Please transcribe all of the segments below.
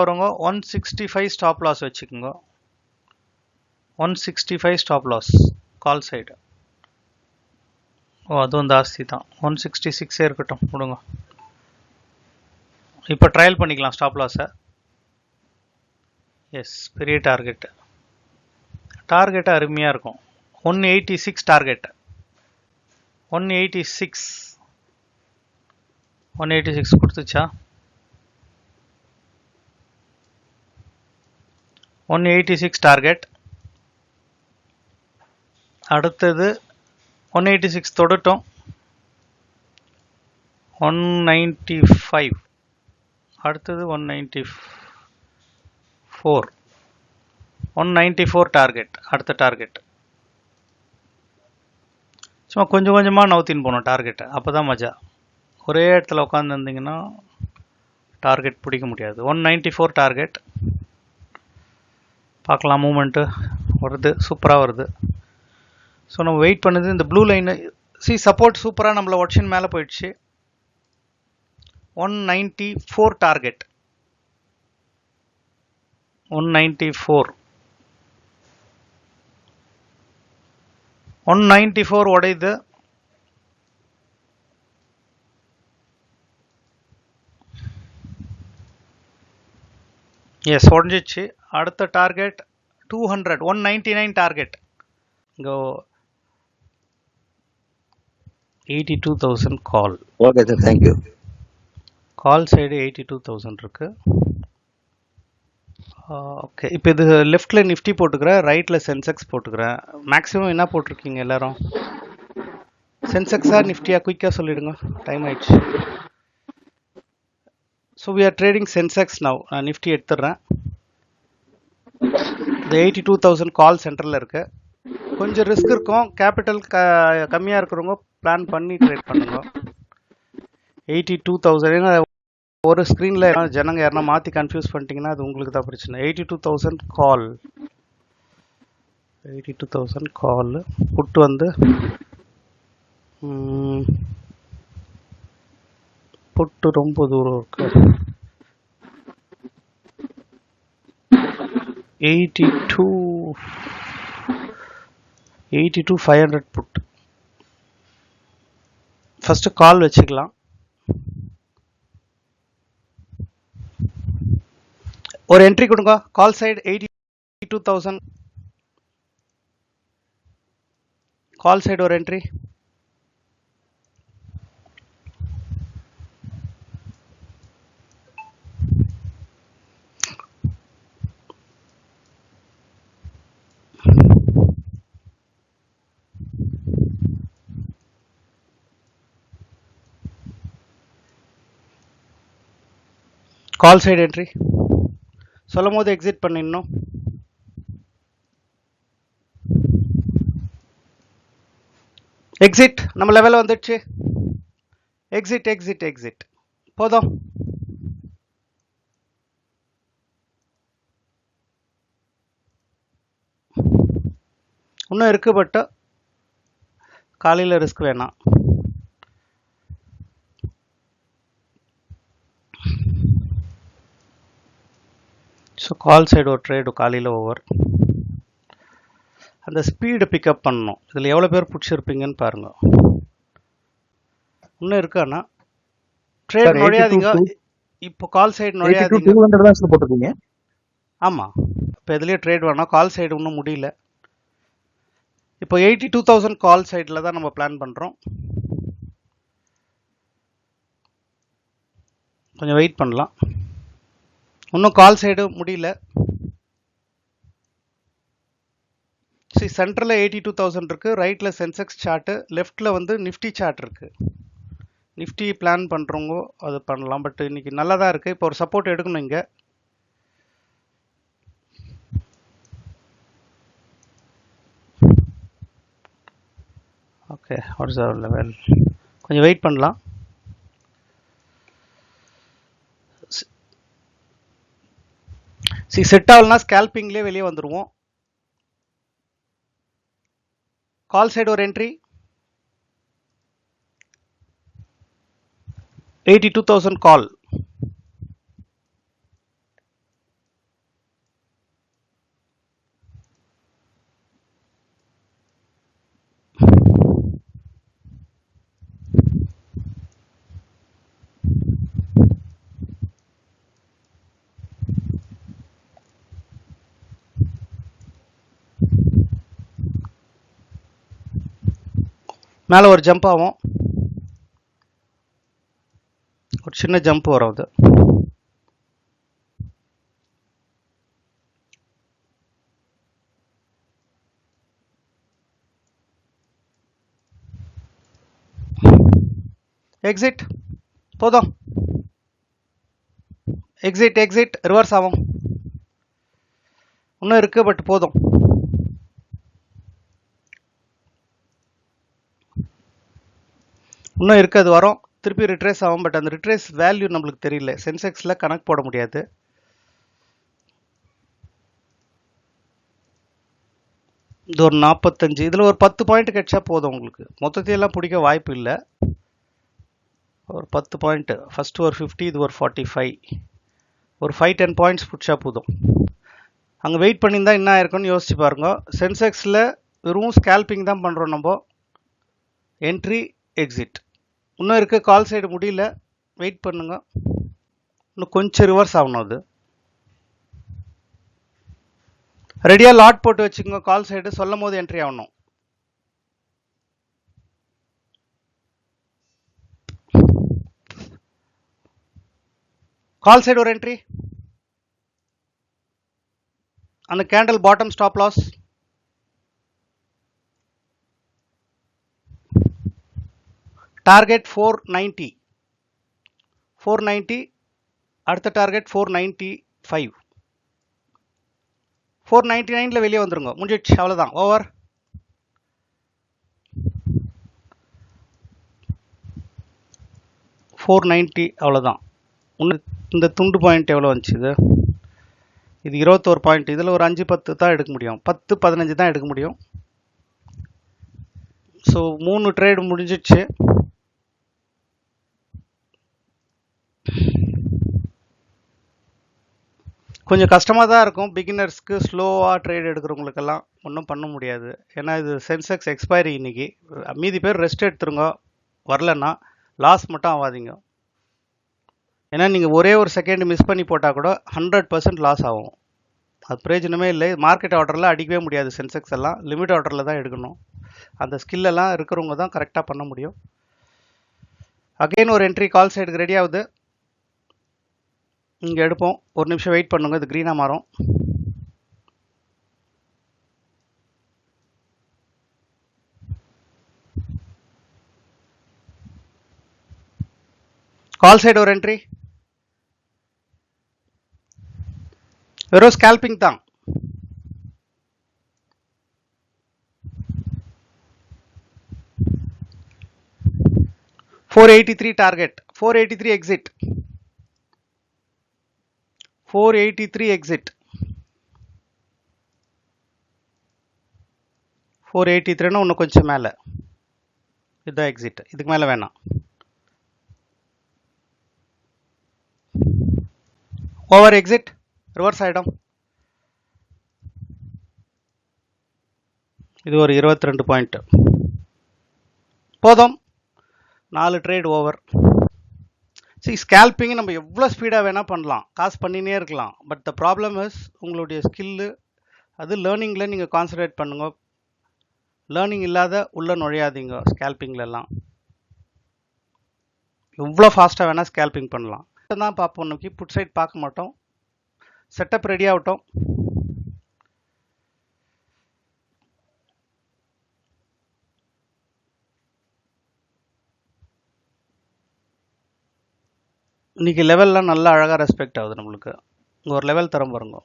வருங்க one sixty five stop loss வச்சுக்கோங்க. One sixty five stop loss call side ஓ அதுவும் ஜாஸ்தி தான். ஒன் சிக்ஸ்டி சிக்ஸே இருக்கட்டும் விடுங்க. இப்போ ட்ரையல் பண்ணிக்கலாம் ஸ்டாப் லாஸை எஸ் பெரிய டார்கெட்டு டார்கெட்டு அருமையாக இருக்கும். One eighty six target one eighty six one eighty six கொடுத்துச்சா? One eighty six target அடுத்தது ஒன் எயிட்டி சிக்ஸ் தொடட்டும் ஒன் நைன்ட்டி ஃபைவ் அடுத்தது one ninety four one ninety four target அடுத்த target சும்மா கொஞ்சம் கொஞ்சமாக நவுத்தின்னு போனோம் டார்கெட்டை அப்போ தான் மஜா. ஒரே இடத்துல உட்காந்துருந்தீங்கன்னா டார்கெட் பிடிக்க முடியாது. ஒன் நைன்ட்டி ஃபோர் டார்கெட் பார்க்கலாம் மூமெண்ட்டு வருது சூப்பராக வருது. ஸோ நம்ம வெயிட் பண்ணுது இந்த ப்ளூ லைனு சி சப்போர்ட் சூப்பராக நம்மளை ஒட்ஷன் மேலே போயிடுச்சு. One ninety four target one ninety four one ninety four உடையுது. எஸ் உடஞ்சிச்சு. அடுத்த target two hundred one ninety nine target. இங்கே eighty two thousand call okay sir thank you call side eighty two thousand இருக்கு. Okay இப்போ இது லெஃப்டில் Nifty போட்டுக்கிறேன் ரைட்டில் சென்செக்ஸ் போட்டுக்கிறேன். மேக்ஸிமம் என்ன போட்டிருக்கீங்க எல்லாரும்? சென்செக்ஸா நிஃப்டியா குயிக்காக சொல்லிடுங்க. டைம் ஆயிடுச்சு. So we are trading Sensex now நான் நிஃப்டி எடுத்துடுறேன். இந்த எயிட்டி டூ தௌசண்ட் கால் சென்டரில் இருக்குது கொஞ்சம் ரிஸ்க் இருக்கும். கேபிட்டல் க கம்மியாக இருக்கிறவங்க பிளான் பண்ணி ட்ரேட் பண்ணுங்க. எயிட்டி டூ தௌசண்ட் ஏன்னா ஒரு ஸ்க்ரீனில் ஜனங்க யாரா மாற்றி கன்ஃபியூஸ் பண்ணிட்டீங்கன்னா அது உங்களுக்கு தான் பிரச்சனை. Eighty two thousand call eighty two thousand call put வந்து புட்டு ரொம்ப தூரம் இருக்குது 82 82 500 put ஃபர்ஸ்ட் கால் வச்சுக்கலாம் ஒரு என்ட்ரி கொடுங்க call side eighty two thousand call side ஒரு என்ட்ரி கால் சைடு என்ட்ரி சொல்லும் போது எக்ஸிட் பண்ணிடணும் எக்ஸிட் நம்ம லெவலில் வந்துடுச்சு. எக்ஸிட் எக்ஸிட் எக்ஸிட் போதும். இன்னும் இருக்கு பட் காலையில் ரிஸ்க் வேணாம். ஸோ கால் சைடு ஒரு ட்ரேடு காலையில் ஓவர் அந்த ஸ்பீடை பிக்கப் பண்ணணும். இதில் எவ்வளோ பேர் பிடிச்சிருப்பீங்கன்னு பாருங்க. இன்னும் இருக்காண்ணா ட்ரேட் Sir, 82 நுழையாதீங்க. இப்போ கால் சைடு நுழையாதீங்க. போட்டிருக்கீங்க. ஆமாம் இப்போ இதுலேயே ட்ரேட் வேணாம் கால் சைடு இன்னும் முடியல. இப்போ எயிட்டி டூ தௌசண்ட் கால் சைடில் தான் நம்ம பிளான் பண்ணுறோம் கொஞ்சம் வெயிட் பண்ணலாம். இன்னும் கால் சைடு முடியல. சரி சென்டரில் எயிட்டி டூ தௌசண்ட் இருக்குது ரைட்டில் சென்செக்ஸ் சார்ட்டு லெஃப்ட்டில் வந்து நிஃப்டி சார்ட் இருக்குது நிஃப்டி பிளான் பண்ணுறவங்க அது பண்ணலாம் பட் இன்னைக்கு நல்லா தான் இருக்குது இப்போ ஒரு சப்போர்ட் எடுக்கணும் இங்கே. Okay what is our level கொஞ்சம் வெயிட் பண்ணலாம். சி செட் ஆகலனா ஸ்கேல்பிங்லேயே வெளியே வந்துடுவோம் கால் சைடு ஒரு entry eighty two thousand call மேலே ஒரு ஜம்ப் ஆகும். ஒரு சின்ன ஜம்ப் வரும் அது. எக்ஸிட் போதும். எக்ஸிட் எக்ஸிட் ரிவர்ஸ் ஆகும். இன்னும் இருக்கு பட் போதும். இன்னும் இருக்குது அது வரும். திருப்பி ரிட்ரேஸ் ஆகும் பட் அந்த ரிட்ரேஸ் வேல்யூ நம்மளுக்கு தெரியல. சென்செக்ஸில் கணக்கு போட முடியாது. இது ஒரு நாற்பத்தஞ்சு இதில் ஒரு பத்து பாயிண்ட் கிடைச்சா போதும் உங்களுக்கு. மொத்தத்தையெல்லாம் பிடிக்க வாய்ப்பு இல்லை. ஒரு பத்து பாயிண்ட்டு ஃபஸ்ட்டு ஒரு ஃபிஃப்டி இது ஒரு ஃபார்ட்டி ஃபைவ் ஒரு ஃபைவ் டென் பாயிண்ட்ஸ் பிடிச்சா போதும். அங்கே வெயிட் பண்ணியிருந்தா என்ன ஆயிருக்கும்னு யோசிச்சு பாருங்க. சென்செக்ஸில் வெறும் ஸ்கேல்பிங் தான் பண்ணுறோம் நம்ம. என்ட்ரி எக்ஸிட் இன்னும் இருக்க கால் சைடு முடியல. வெயிட் பண்ணுங்க. இன்னும் கொஞ்சம் ரிவர்ஸ் ஆகணும் அது. ரெடியாக லாட் போட்டு வச்சுக்கோங்க கால் சைடு சொல்லும் போது என்ட்ரி ஆகணும். கால் சைடு ஒரு என்ட்ரி அந்த candle bottom stop loss target four ninety four ninety அடுத்த target four ninety five four ninety நைனில் வெளியே வந்துருங்க. முடிஞ்சிடுச்சு. அவ்வளோதான் ஓவர் ஃபோர் நைன்ட்டி அவ்வளோதான் இன்னும் இந்த துண்டு பாயிண்ட் எவ்வளோ வந்துச்சு இது? இது இருபத்தோரு பாயிண்ட் இதில் ஒரு அஞ்சு பத்து தான் எடுக்க முடியும். பத்து பதினஞ்சு தான் எடுக்க முடியும். ஸோ மூணு ட்ரேடு முடிஞ்சிடுச்சு. கொஞ்சம் கஷ்டமாக தான் இருக்கும். பிகினர்ஸ்க்கு ஸ்லோவாக ட்ரேட் எடுக்கிறவங்களுக்கெல்லாம் ஒன்றும் பண்ண முடியாது. ஏன்னா இது சென்செக்ஸ் எக்ஸ்பைரி இன்னைக்கு. மீதி பேர் ரெஸ்ட் எடுத்துருங்க. வரலன்னா லாஸ் மட்டும் ஆகாதீங்க ஏன்னா நீங்கள் ஒரே ஒரு செகண்ட் மிஸ் பண்ணி போட்டால் கூட ஹண்ட்ரட் பர்சன்ட் லாஸ் ஆகும். அது பிரயோஜனமே இல்லை. மார்க்கெட் ஆர்டரில் அடிக்கவே முடியாது சென்செக்ஸ் எல்லாம். லிமிட் ஆர்டரில் தான் எடுக்கணும். அந்த ஸ்கில்லெல்லாம் இருக்கிறவங்க தான் கரெக்டாக பண்ண முடியும். அகைன் ஒரு என்ட்ரி கால் சைடுக்கு ரெடி ஆகுது. இங்கே எடுப்போம். ஒரு நிமிஷம் வெயிட் பண்ணுங்க. இது க்ரீனாக மாறும். கால் சைடு ஒரு என்ட்ரி வெறும் ஸ்கேல்பிங் தான். Four eighty three target four eighty three exit four eighty three exit four eighty த்ரீனா இன்னும் கொஞ்சம் மேலே. இதுதான் எக்ஸிட் இதுக்கு மேலே வேணாம். ஓவர் எக்ஸிட் ரிவர்ஸ் ஆகிடும் இது ஒரு இருபத்தி ரெண்டு பாயிண்ட் போதும். நாலு ட்ரேட் ஓவர் சரி ஸ்கேல்பிங் நம்ம எவ்வளோ ஸ்பீடாக வேணால் பண்ணலாம். காசு பண்ணினே இருக்கலாம். பட் த ப்ராப்ளம் இஸ் உங்களுடைய ஸ்கில்லு அது லேர்னிங்கில் நீங்கள் கான்சன்ட்ரேட் பண்ணுங்க. லேர்னிங் இல்லாத உள்ளே நுழையாதீங்க ஸ்கேல்பிங்லலாம் எவ்வளோ ஃபாஸ்ட்டாக வேணால் ஸ்கேல்பிங் பண்ணலாம். தான் பார்ப்போம். இன்னைக்கு புட் சைட் பார்க்க மாட்டோம். செட்டப் ரெடி ஆகட்டும். இன்னைக்கு லெவல்லாம் நல்லா அழகாக ரெஸ்பெக்ட் ஆகுது நம்மளுக்கு. இங்கே ஒரு லெவல் தரம் பாருங்க.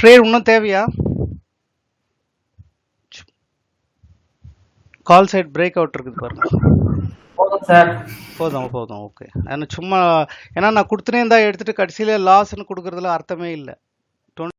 ட்ரேட் இன்னும் தேவையா? கால் சைட் பிரேக் அவுட் இருக்குது பாருங்க. போதும் போதும் போதும் ஓகே ஏன்னா சும்மா ஏன்னா நான் கொடுத்துனே இருந்தா எடுத்துட்டு கடைசியில லாஸ்ன்னு கொடுக்கறதுல அர்த்தமே இல்லை.